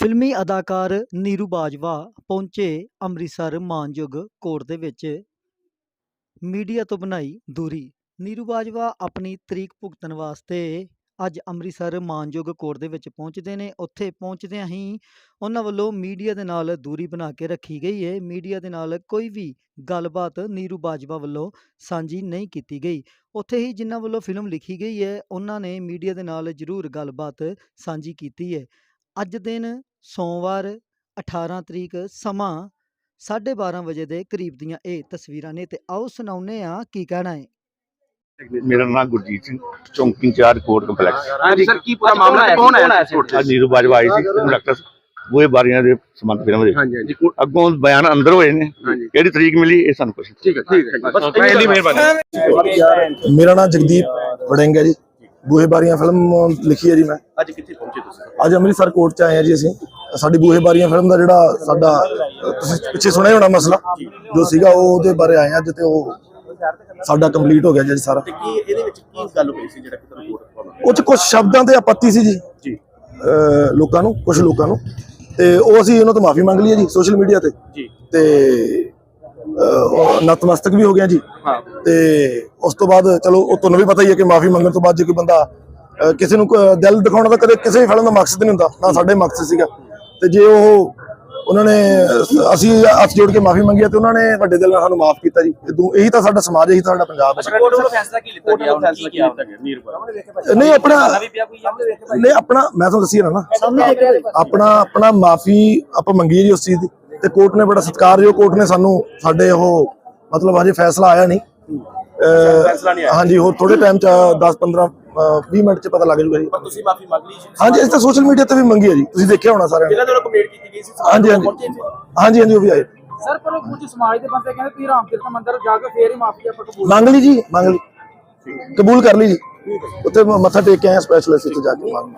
ਫਿਲਮੀ ਅਦਾਕਾਰ ਨੀਰੂ ਬਾਜਵਾ ਪਹੁੰਚੇ ਅੰਮ੍ਰਿਤਸਰ ਮਾਨਯੋਗ ਕੋਰਟ ਦੇ ਵਿੱਚ। ਮੀਡੀਆ ਤੋਂ ਬਣਾਈ ਦੂਰੀ। ਨੀਰੂ ਬਾਜਵਾ ਆਪਣੀ ਤਰੀਕ ਭੁਗਤਣ ਵਾਸਤੇ ਅੱਜ ਅੰਮ੍ਰਿਤਸਰ ਮਾਨਯੋਗ ਕੋਰਟ ਦੇ ਵਿੱਚ ਪਹੁੰਚਦੇ ਨੇ। ਉੱਥੇ ਪਹੁੰਚਦਿਆਂ ਹੀ ਉਹਨਾਂ ਵੱਲੋਂ ਮੀਡੀਆ ਦੇ ਨਾਲ ਦੂਰੀ ਬਣਾ ਕੇ ਰੱਖੀ ਗਈ ਹੈ ਮੀਡੀਆ ਦੇ ਨਾਲ ਕੋਈ ਵੀ ਗੱਲਬਾਤ ਨੀਰੂ ਬਾਜਵਾ ਵੱਲੋਂ ਸਾਂਝੀ ਨਹੀਂ ਕੀਤੀ ਗਈ। ਉੱਥੇ ਹੀ ਜਿਨ੍ਹਾਂ ਵੱਲੋਂ ਫਿਲਮ ਲਿਖੀ ਗਈ ਹੈ ਉਹਨਾਂ ਨੇ ਮੀਡੀਆ ਦੇ ਨਾਲ ਜ਼ਰੂਰ ਗੱਲਬਾਤ ਸਾਂਝੀ ਕੀਤੀ ਹੈ ਅੱਜ ਦਿਨ ਸੋਮਵਾਰ 18 ਤਰੀਕ ਸਮਾਂ 12:30 ਵਜੇ ਦੇ ਕਰੀਬ ਦੀਆਂ ਇਹ ਤਸਵੀਰਾਂ ਨੇ ਤੇ ਆਓ ਸੁਣਾਉਂਦੇ ਆ ਕੀ ਕਹਿਣਾ ਹੈ। ਮੇਰਾ ਨਾਮ ਗੁਰਜੀਤ ਸਿੰਘ ਚੌਂਕੀ ਇੰਚਾਰਜ ਕੋਰਟ ਕੰਪਲੈਕਸ। ਹਾਂਜੀ ਸਰ ਕੀ ਪੂਰਾ ਮਾਮਲਾ ਹੈ? ਕੌਣ ਆਇਆ ਸੀ? ਕੋਰਟ ਅੱਜ ਨੀਰੂ ਬਾਜਵਾ ਆਈ ਸੀ ਡਾਕਟਰ ਬੂਹੇ ਬਾਰੀਆਂ ਦੇ ਸੰਬੰਧ ਫਿਲਮ ਦੇ ਹਾਂਜੀ ਹਾਂਜੀ। ਅੱਗੋਂ ਬਿਆਨ ਅੰਦਰ ਹੋਏ ਨੇ ਹਾਂਜੀ। ਕਿਹੜੀ ਤਰੀਕ ਮਿਲੀ ਇਹ ਸਾਨੂੰ ਕੁਛ ਠੀਕ ਹੈ ਠੀਕ ਹੈ। ਬਸ ਪਹਿਲੀ ਮਿਹਰਬਾਨੀ। ਮੇਰਾ ਨਾਮ ਜਗਦੀਪ ਵੜਿੰਗ ਜੀ। ਬੂਹੇ ਬਾਰੀਆਂ ਫਿਲਮ ਲਿਖੀ ਹੈ ਜੀ ਮੈਂ। ਅੱਜ ਕਿੱਥੇ ਪਹੁੰਚੇ ਤੁਸੀਂ? ਅੱਜ ਅੰਮ੍ਰਿਤਸਰ ਕੋਰਟ ਚ ਆਏ ਹਾਂ ਜੀ ਅਸੀਂ। ਸਾਡੀ ਬੂਹੇ ਬਾਰੀਆਂ ਫਿਲਮ ਦਾ ਜਿਹੜਾ ਸਾਡਾ ਤੁਸੀਂ ਪਿੱਛੇ ਸੁਣਿਆ ਹੋਣਾ ਮਸਲਾ? ਜੋ ਸੀਗਾ ਉਹ ਉਹਦੇ ਬਾਰੇ ਆਏ ਹਾਂ ਅੱਜ ਤੇ ਉਹ ਸਾਡਾ ਕੰਪਲੀਟ ਹੋ ਗਿਆ ਜੀ ਸਾਰਾ। ਤੇ ਕੀ ਇਹਦੇ ਵਿੱਚ ਕੀ ਗੱਲ ਹੋਈ ਸੀ ਜਿਹੜਾ ਕਿ ਤੁਹਾਨੂੰ ਕੋਰਟ ਪਾਉਣਾ ਉਹ ਚ ਕੁਝ ਸ਼ਬਦਾਂ ਤੇ ਆਪੱਤੀ ਸੀ ਜੀ। ਜੀ। ਲੋਕਾਂ ਨੂੰ ਕੁਝ ਲੋਕਾਂ ਨੂੰ। ਤੇ ਉਹ ਅਸੀਂ ਉਹਨਾਂ ਤੋਂ ਮਾਫੀ ਮੰਗ ਲਈ ਹੈ ਜੀ ਸੋਸ਼ਲ ਮੀਡੀਆ ਤੇ। ਜੀ। ਤੇ ਨਤਮਸਤਕ ਵੀ ਹੋ ਗਿਆ ਜੀ। ਤੇ ਉਸ ਤੋਂ ਬਾਅਦ ਚਲੋ ਉਹ ਤੁਹਾਨੂੰ ਵੀ ਪਤਾ ਹੀ ਹੈ ਕਿ ਮਾਫੀ ਮੰਗਣ ਤੋਂ ਬਾਅਦ ਜੇ ਕੋਈ ਬੰਦਾ ਕਿਸੇ ਨੂੰ ਦਿਲ ਦਿਖਾਉਣਾ ਤਾਂ ਕਦੇ ਕਿਸੇ ਵੀ ਫਿਲਮ ਦਾ ਮਕਸਦ ਨਹੀਂ ਹੁੰਦਾ ਨਾ ਸਾਡੇ ਮਕਸਦ ਸੀਗਾ। ਤੇ ਜੇ ਉਹ ਉਹਨਾਂ ਨੇ ਅਸੀਂ ਹੱਥ ਜੋੜ ਕੇ ਮਾਫੀ ਮੰਗੀ ਤੇ ਉਹਨਾਂ ਨੇ ਵੱਡੇ ਦਿਲ ਨਾਲ ਸਾਨੂੰ ਮਾਫ ਕੀਤਾ ਜੀ। ਇਹੀ ਤਾਂ ਸਾਡਾ ਸਮਾਜ ਇਹੀ ਤਾਂ ਸਾਡਾ ਪੰਜਾਬ ਹੈ। ਕੋਰਟ ਵੱਲੋਂ ਫੈਸਲਾ ਕੀ ਲਿੱਤਾ ਗਿਆ? ਫੈਸਲਾ ਕੀ ਲਿੱਤਾ ਗਿਆ? ਨੀਰਪਾ ਨਹੀਂ ਆਪਣਾ ਨਹੀਂ ਆਪਣਾ ਮੈਂ ਤੁਹਾਨੂੰ ਦੱਸੀ ਨਾ। ਆਪਣਾ ਆਪਣਾ ਮਾਫੀ ਆਪਾਂ ਮੰਗੀ ਜੀ ਉਸ ਚੀਜ਼ ਦੀ। ਤੇ ਕੋਰਟ ਨੇ ਬੜਾ ਸਤਿਕਾਰਯੋਗ ਕੋਰਟ ਨੇ ਸਾਨੂੰ ਸਾਡੇ ਉਹ ਮਤਲਬ ਹਜੇ ਫੈਸਲਾ ਆਇਆ ਨਹੀਂ। ਅਹ, ਫੈਸਲਾ ਨਹੀਂ ਆਇਆ। ਹਾਂਜੀ ਹੋਰ ਥੋੜੇ ਟਾਈਮ ਚ 10 15 20 ਮਿੰਟ ਚ ਪਤਾ ਲੱਗ ਜੂਗਾ ਜੀ। ਪਰ ਤੁਸੀਂ ਮਾਫੀ ਮੰਗ ਲਈ ਸੀ। ਹਾਂਜੀ ਅਸੀਂ ਤਾਂ ਸੋਸ਼ਲ ਮੀਡੀਆ ਤੇ ਵੀ ਮੰਗੀ ਹੈ ਜੀ। ਤੁਸੀਂ ਦੇਖਿਆ ਹੋਣਾ ਸਾਰਿਆਂ ਨੇ। ਜਿਹਨਾਂ ਦੇ ਕੰਪਲੀਟ ਕੀਤੀ ਗਈ ਸੀ ਹਾਂਜੀ ਹਾਂਜੀ? ਹਾਂਜੀ ਹਾਂਜੀ ਉਹ ਵੀ ਆਏ। ਸਰ ਪਰ ਉਹ ਕੁਝ ਸਮਾਜ ਦੇ ਬੰਦੇ ਕਹਿੰਦੇ ਤੁਸੀਂ ਰਾਮਤੀਰਥ ਮੰਦਿਰ ਜਾ ਕੇ ਫੇਰ ਹੀ ਮਾਫੀ ਆਪਾਂ ਕਬੂਲ ਮੰਗ ਲਈ ਜੀ ਮੰਗ ਲਈ। ਕਬੂਲ ਕਰ ਲਈ ਜੀ। ਉੱਥੇ ਮੱਥਾ ਟੇਕ ਕੇ ਆਏ ਸਪੈਸ਼ਲ ਅਸੀਂ ਉੱਥੇ ਜਾ ਕੇ। ਮੰਗ